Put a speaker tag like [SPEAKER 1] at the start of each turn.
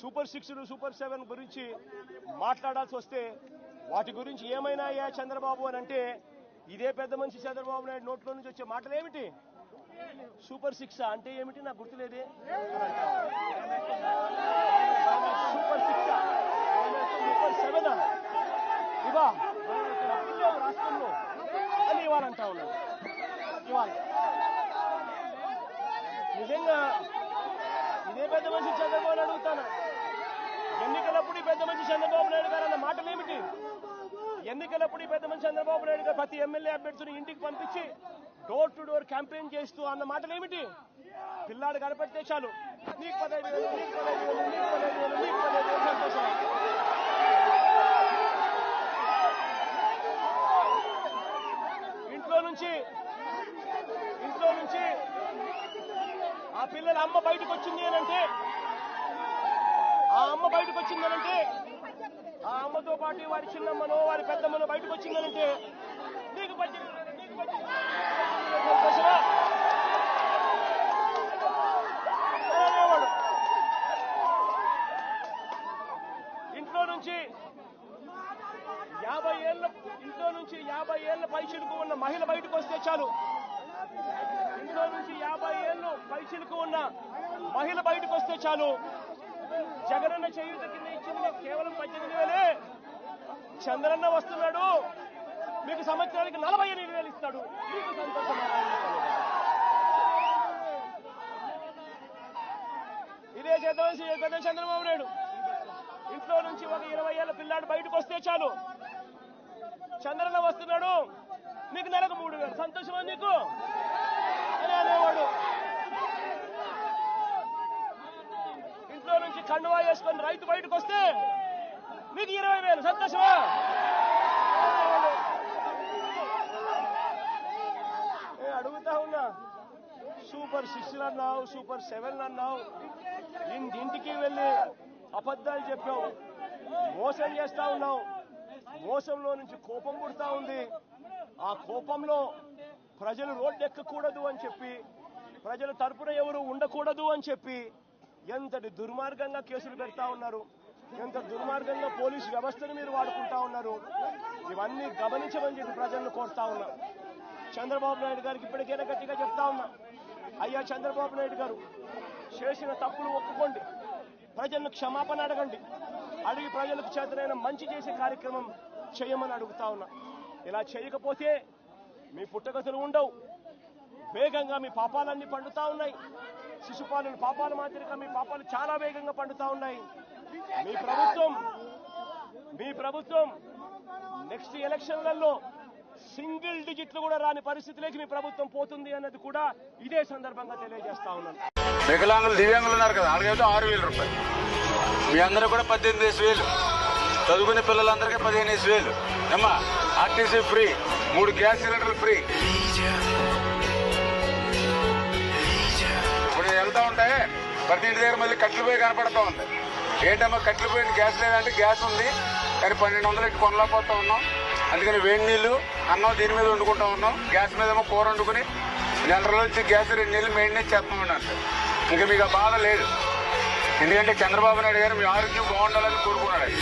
[SPEAKER 1] Super six super seven గురించి మాట్లాడాల్సి వస్తే వాటి గురించి ఏమైనా అయ్యా చంద్రబాబు అని అంటే ఇదే పెద్ద మనిషి చంద్రబాబు నాయుడు నోట్లో నుంచి వచ్చే మాటలు ఏమిటి? సూపర్ సిక్స్ అంటే ఏమిటి? నాకు గుర్తులేదే. సూపర్ సిక్స్ సూపర్ సెవెన్ ఇవా? రాష్ట్రంలో అని ఇవ్వాలంటా ఉన్నాను ఇవాళ. నిజంగా ఇదే పెద్ద మనిషి చంద్రబాబు నాయుడు అడుగుతాను? ఎన్నికలప్పుడు పెద్ద మనిషి చంద్రబాబు నాయుడు గారు అన్న మాటలు ఏమిటి ఎన్నికలప్పుడు పెద్ద మనిషి చంద్రబాబు నాయుడు గారు ప్రతి ఎమ్మెల్యే అభ్యర్థిని ఇంటికి పంపించి డోర్ టు డోర్ క్యాంపెయిన్ చేస్తూ అన్న మాటలు ఏమిటి పిల్లాడు కనపడితే చాలు. నీకు పదహైదు వేలు నీకు పదహైదు వేలు నీకు పదహైదు వేలు నీకు పదహైదు వేలు సంతోషం ఇంట్లో నుంచి ఇంట్లో నుంచి ఆ పిల్లల అమ్మ బయటకు వచ్చింది అంటే వచ్చిందనంటే? ఆ అమ్మతో పాటు వారి చిన్నమ్మనో వారి పెద్దమ్మనో బయటకు వచ్చిందనంటే? నీకు ఇంట్లో నుంచి యాభై ఏళ్ళ ఇంట్లో నుంచి యాభై ఏళ్ళ పైచిలుకు ఉన్న మహిళ బయటకు వస్తే చాలు. ఇంట్లో నుంచి యాభై ఏళ్ళు పైచిలుకు ఉన్న మహిళ బయటకు వస్తే చాలు. జగనన్న చేయూత కింద ఇచ్చింది కేవలం పద్దెనిమిది వేలే. చంద్రన్న వస్తున్నాడు. మీకు సంవత్సరానికి నలభై ఎనిమిది వేలు ఇస్తాడు. మీకు సంతోషం ఇదే చేద్దామని పెద్ద చంద్రబాబు నాయుడు. ఇంట్లో నుంచి ఒక ఇరవై ఏళ్ళ పిల్లాడు బయటకు వస్తే చాలు. చంద్రన్న వస్తున్నాడు. నీకు నెలకు మూడు వేలు. సంతోషమా నీకు? అని అనేవాడు ఇంట్లో నుంచి కండువా వేసుకొని రైతు బయటకు వస్తే మీకు ఇరవై వేలు. సంతోషమా? నేను అడుగుతా ఉన్నా. సూపర్ సిక్స్ అన్నావు సూపర్ సెవెన్ అన్నావు. ఇంటింటికి వెళ్ళి అబద్ధాలు చెప్పావు. మోసం చేస్తా ఉన్నావు. మోసంలో నుంచి కోపం పుడతా ఉంది. ఆ కోపంలో ప్రజలు రోడ్డు ఎక్కకూడదు అని చెప్పి ప్రజల తరపున ఎవరు ఉండకూడదు అని చెప్పి ఎంతటి దుర్మార్గంగా కేసులు పెడతా ఉన్నారు? ఎంత దుర్మార్గంగా పోలీసు వ్యవస్థను మీరు వాడుకుంటా ఉన్నారు? ఇవన్నీ గమనించమని చెప్పి ప్రజలను కోరుతా ఉన్నా. చంద్రబాబు నాయుడు గారికి ఇప్పటికైనా గట్టిగా చెప్తా ఉన్నా. అయ్యా చంద్రబాబు నాయుడు గారు చేసిన తప్పులు ఒప్పుకోండి. ప్రజలను క్షమాపణ అడగండి. అడిగి ప్రజలకు చేతనైన మంచి చేసే కార్యక్రమం చేయమని అడుగుతా ఉన్నా. ఇలా చేయకపోతే మీ పుట్టగతులు ఉండవు. వేగంగా మీ పాపాలన్నీ పండుతా ఉన్నాయి. శిశుపాలు పాపాల మాదిరిగా మీ పాపాలు చాలా వేగంగా పండుతా ఉన్నాయి. మీ ప్రభుత్వం మీ ప్రభుత్వం నెక్స్ట్ ఎలక్షన్లలో సింగిల్ డిజిట్లు కూడా రాని పరిస్థితిలోకి మీ ప్రభుత్వం పోతుంది అన్నది కూడా ఇదే సందర్భంగా తెలియజేస్తా ఉన్నాను.
[SPEAKER 2] వికలాంగులు దివ్యాంగులు ఉన్నారు కదా వాళ్ళకైతే ఆరు వేల రూపాయలు. మీ అందరూ కూడా పద్దెనిమిది వేసి వేలు. చదువుకునే పిల్లలందరికీ పదిహేను వేసి వేలు. ఏమ్మా ఆర్టీసీ ఫ్రీ మూడు గ్యాస్ సిలిండర్లు ఫ్రీ. ప్రతి ఇంటి దగ్గర మళ్ళీ కట్టెలు పోయి కనపడతా ఉంది. ఏంటమ్మా కట్టెలు పోయిన గ్యాస్ లేదంటే గ్యాస్ ఉంది. కానీ పన్నెండు వందలు ఇటు కొనలేకపోతా ఉన్నాం. అందుకని వేడి నీళ్ళు అన్నం దీని మీద వండుకుంటా ఉన్నాం. గ్యాస్ మీద ఏమో కూర వండుకుని నెల రోజులు వచ్చి గ్యాస్ రెండు నీళ్ళు మెయింటెనెన్స్ చేస్తాం అంటే ఇంకా మీకు ఆ బాధ లేదు. ఎందుకంటే చంద్రబాబు నాయుడు గారు మీ ఆరోగ్యం బాగుండాలని కోరుకున్నాడు